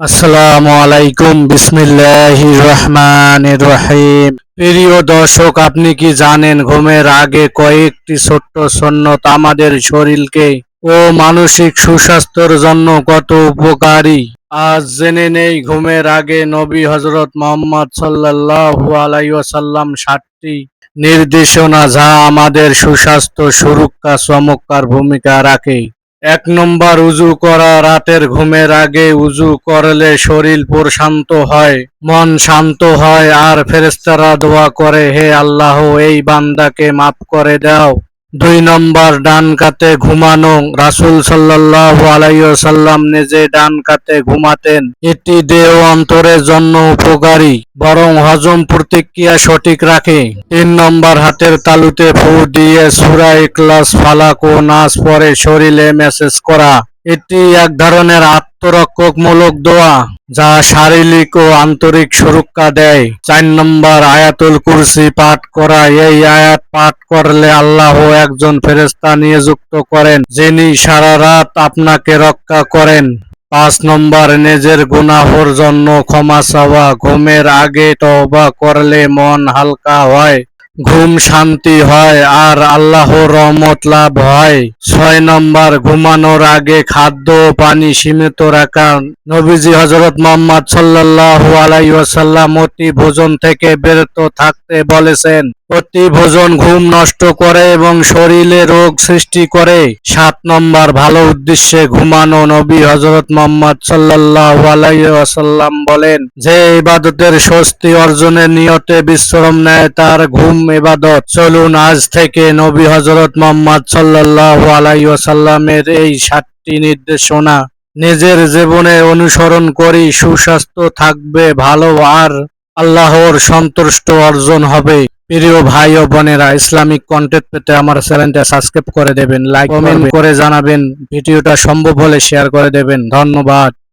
আসসালামু আলাইকুম, বিসমিল্লাহির রহমানির রহিম। প্রিয় দর্শক, আপনি কি জানেন ঘুমের আগে কয়েকটি ছোট্ট সন্ন্যত আমাদের শরীরকে ও মানসিক সুস্বাস্থ্যের জন্য কত উপকারী? আজ জেনে নেই ঘুমের আগে নবী হজরত মোহাম্মদ সাল্লাল্লাহু আলাইহি ওয়াসাল্লাম ষাটটি নির্দেশনা যা আমাদের সুস্বাস্থ্য সুরক্ষা চমৎকার ভূমিকা রাখে। এক নম্বর উজু করা, রাতের ঘুমের আগে উজু করলে শরীর পুর শান্ত হয়, মন শান্ত হয়, আর ফেরেস্তারা দোয়া করে, হে আল্লাহ, এই বান্দাকে মাফ করে দাও। দুই নম্বর ডান কাতে ঘুমানো রাসুল সাল্লাল্লাহু আলাইসাল্লাম নিজে ডান কাতে ঘুমাতেন। এটি দেহ অন্তরের জন্য উপকারী, বরং হজম প্রতিক্রিয়া সঠিক রাখে। তিন নম্বর হাতের তালুতে ফু দিয়ে সুরা ক্লাস ফালাক ও নাচ পরে শরীরে মেসেজ করা। এটি এক ধরনের আত্মরক্ষকমূলক দোয়া যা শারীরিক ও আন্তরিক সুরক্ষা দেয়। চার নম্বর আয়াতুল কুরসি পাঠ করা। এই আয়াত পাঠ করলে আল্লাহ একজন ফেরেশতা নিযুক্ত করেন, যিনি সারা রাত আপনাকে রক্ষা করেন। পাঁচ নম্বর, নিজের গুনাহর জন্য ক্ষমা চাওয়া। ঘুমের আগে তওবা করলে মন হালকা হয়। ঘুম শান্তি হয় আর আল্লাহ রহমত লাভ হয়। ছয় নম্বর, ঘুমানোর আগে খাদ্য ও পানি সীমিত রাখা। নবীজি হজরত মোহাম্মদ সাল্লাল্লাহু আলাইহি ওয়াসাল্লাম অতি ভোজন থেকে বিরত থাকতে বলেছেন। অতি ভোজন ঘুম নষ্ট করে এবং শরীরে রোগ সৃষ্টি করে। সাত নম্বর, ভালো উদ্দেশ্যে ঘুমানো নবী হজরত মোহাম্মদ সাল্লাল্লাহু আলাইহি ওয়াসাল্লাম বলেন, যে ইবাদতের স্বস্তি অর্জনের নিয়তে বিশ্রাম নেয় তার ঘুম ইবাদত। চলুন আজ থেকে নবী হজরত মোহাম্মদ সাল্লাল্লাহু আলাইহি ওয়াসাল্লামের এই সাতটি নির্দেশনা। নিজের জীবনে অনুসরণ করি, সুস্বাস্থ্য থাকবে, ভালো আর আল্লাহর সন্তুষ্ট অর্জন হবে। প্রিয় ভাই ও বোনেরা ইসলামিক কন্টেন্ট পেতে আমার চ্যানেলটা সাবস্ক্রাইব করে দেবেন লাইক কমেন্ট করে জানাবেন। ভিডিওটা সম্ভব হলে শেয়ার করে দেবেন। ধন্যবাদ।